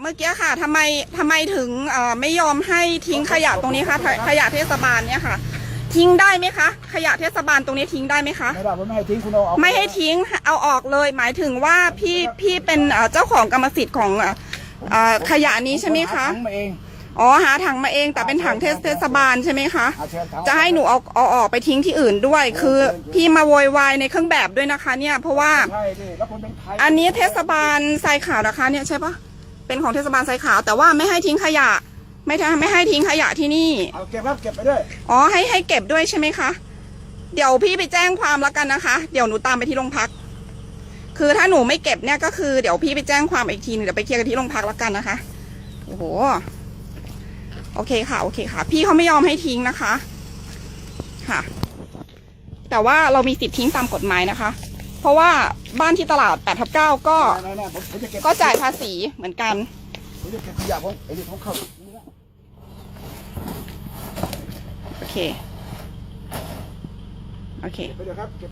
เมื่อกี้ค่ะทำไมทำไมถึงเอ่อไม่ยอมให้ทิ้งขยะตรงนี้คะขขยะเทศบาลเนี่ยค่ะ ทิ้งได้ไหมคะ ขยะเทศบาลตรงนี้ทิ้งได้ไหมคะไม่ได้ผมไม่ให้ทิ้งคุณเอาออกไม่ให้ทิ้งเอาออกเลย หมายถึงว่าพี่พี่เป็นเอ่อเจ้าของกรรมสิทธิ์ของเอ่อเอ่อขยะนี้ใช่ไหมคะถังมาเองอ๋อหาถังมาเอง แต่เป็นถังเทศเทศบาลใช่ไหมคะเอาเชิญถังจะให้หนูเอาเอาออกไปทิ้งที่อื่นด้วย คือพี่มาโวยวายในเครื่องแบบด้วยนะคะ เนี่ยเพราะว่าใช่ดิแล้วคุณเป็นใครอันนี้เทศบาลทรายขาวนะคะเนี่ยใช่ปะ เป็นของเทศบาลทรายขาว แต่ว่าไม่ให้ทิ้งขยะ ไม่ทำไม่ให้ทิ้งขยะที่นี่ เอาเก็บครับเก็บไปด้วย อ๋อให้ให้เก็บด้วยใช่ไหมคะ เดี๋ยวพี่ไปแจ้งความแล้วกันนะคะ เดี๋ยวหนูตามไปที่โรงพัก คือถ้าหนูไม่เก็บเนี่ยก็คือเดี๋ยวพี่ไปแจ้งความอีกทีหนึงเดี๋ยวไปเคลียร์กันที่โรงพักแล้วกันนะคะ โอ้โห โอเคค่ะ โอเคค่ะ พี่เขาไม่ยอมให้ทิ้งนะคะ ค่ะ แต่ว่าเรามีสิทธิ์ทิ้งตามกฎหมายนะคะ เพราะว่าบ้านที่ตลาด8ทับ9ก็นั่นๆผมผมจะเก็บก็จ่ายภาษีเหมือนกัน ผมจะเก็บขยะผมไอ้นี่ผมเข้าโอเค โอเค เก็บไปเดี๋ยวครับเก็บ